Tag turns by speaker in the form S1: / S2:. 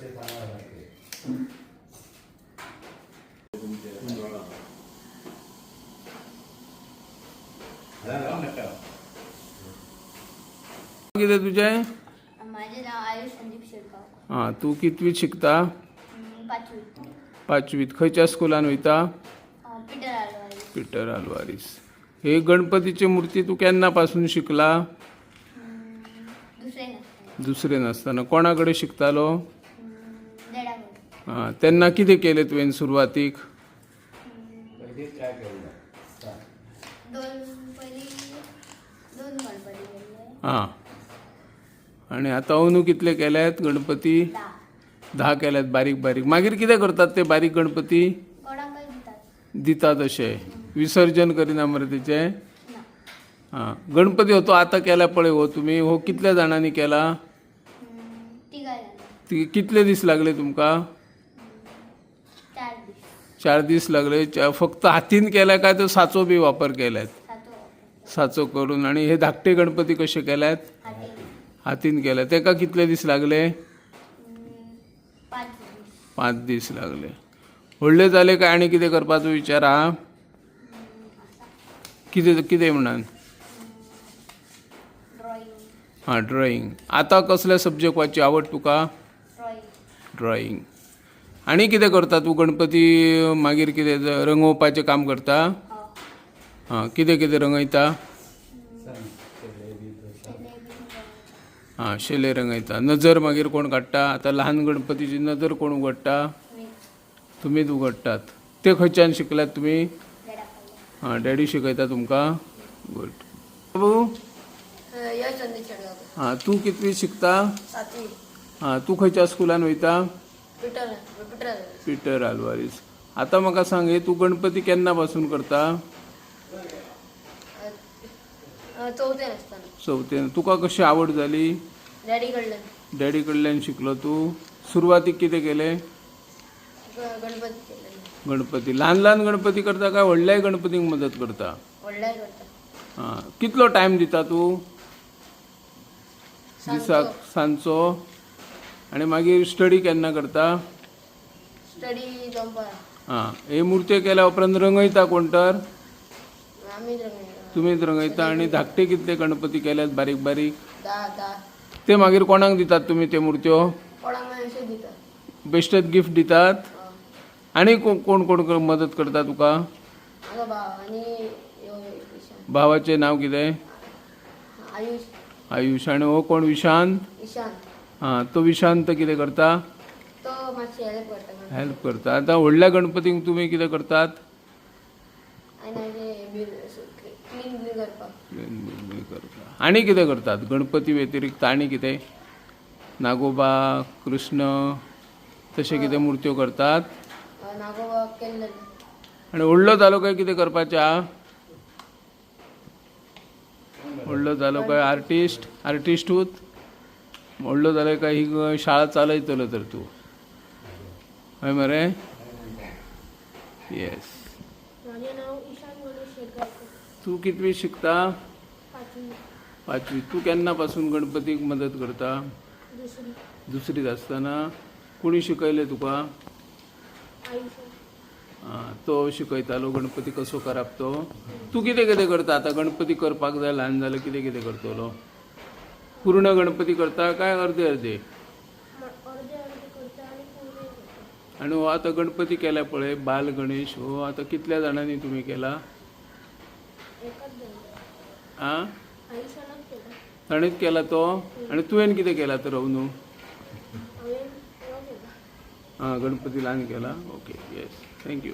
S1: असते सांगायला किती तुझे?
S2: माझे नाव आयुष संदीप
S1: हां तू कितवीत शिकता?
S2: पाचवी
S1: पाचवीत. खंयच्या स्कुलान वयता
S2: पिटर आलवारी.
S1: आलवारीस. हे गणपतीची मूर्ती तू केन्ना पासून शिकला
S2: दुसरे नसताना.
S1: दुसरे नासतना. कोणाकडे शिकतालो? हां तेन्ना कितें केलें तुवें सुरवातीक? हां. आनी आतां अंदू कितले केल्यात गणपती?
S2: दहा
S1: धा केल्यात बारीक बारीक. मागीर कितें करतात ते बारीक गणपती?
S2: दितात
S1: अशे विसर्जन करिना मरे तेचें
S2: ना
S1: हां. गणपती हो तो आतां केला पळय हो तुमी हो कितल्या जाणांनी केला? ती कितले दीस लागले तुमकां?
S2: चार दीस
S1: लागले चा- फक्त हातीन केल्या काय तर साचो बी वापर
S2: वापर
S1: साचो करून. आणि हे धाकटे गणपती कशे केल्यात?
S2: हाती
S1: हातीन केल्या. तेका कितले दीस लागले?
S2: पाच दीस
S1: लागले. व्हडले जाले काय आनी कितें करपाचो विचार हा? कितें कितें म्हणून? हां ड्रॉइंग. आतां कसल्या सब्जेक्ट वाची आवड तुका?
S2: ड्रॉइंग.
S1: आनी कितें करता तूं गणपती मागीर कितें रंगोवपाचें काम करता?
S2: हो.
S1: कितें कितें रंगयता? हां शेले रंगयता. नजर मागीर कोण काडटा आतां लहान गणपतीची नजर कोण उगडटा तुमीच उगडटात ते खंयच्यान शिकल्यात तुमी हां डॅडी शिकयता तुमकां? गुड. बाबू? हां तूं कितवी शिकता? हां तूं खंयच्या स्कुलान वयता?
S2: पिटर
S1: आलवारीस. आतां म्हाका सांग हे तूं गणपती केन्ना पासून करता? चवथेन तुका कशी आवड जाली
S2: डॅडी कडल्यान.
S1: शिकलो तूं. सुरवातीक कितें केलें?
S2: गणपती
S1: ल्हान ल्हान गणपती करता काय व्हडल्याय गणपतीक मदत करता? हां. कितलो टायम दिता तूं? दिसाक सांजचो आनी मागीर स्टडी केन्ना करता?
S2: स्टडी
S1: हां हे मुर्त्यो केल्या उपरांत रंगयता कोण तर? तुमीच रंगयता. आनी धाकटे कितले गणपती केल्यात बारीक बारीक? ते मागीर कोणाक दितात तुमी ते मुर्त्यो? बेश्टेच गिफ्ट दितात? आनी कोण कोण मदत करता तुका? भावाचें नांव कितें?
S2: आयुष.
S1: आयुष. आनी हो कोण? विशांत. हां तो विशांत कितें करता?
S2: तो मातशी हेल्प करता
S1: हेल्प करता. आतां व्हडल्या गणपतीक तुमी कितें करतात?
S2: आनी
S1: हे कितें करतात? गणपती व्यतिरिक्त आनी कितें? नागोबा कृष्ण तशें कितें मुर्त्यो करतात? आनी व्हडलो जालो काय कितें करपाचें आहा व्हडलो जालो काय आर्टिस्ट? आर्टिस्टूच व्हडलो जालो काय ही शाळा चालयतलो तर तूं. हय मरे? येस तूं कितवी शिकता?
S2: पाचवी.
S1: पाचवी. तूं केन्ना पासून गणपतीक मदत करता?
S2: दुसरी.
S1: दुसरीत आसतना कोणी शिकयलें तुका? आं, तो शिकयतालो गणपती कसो करप तो तूं कितें कितें करता? आतां गणपती करपाक जाय ल्हान जाल्यार कितें कितें करतलो? पूर्ण गणपती करता काय
S2: अर्धे अर्धे? आणि
S1: हो आतां गणपती केला पळय बाल गणेश हो आतां कितल्या जाणांनी तुमी केला? आं? ताणेच केला तो? आनी तुवें कितें केला तर
S2: हो केला
S1: हां गणपती ल्हान केला? Okay yes thank you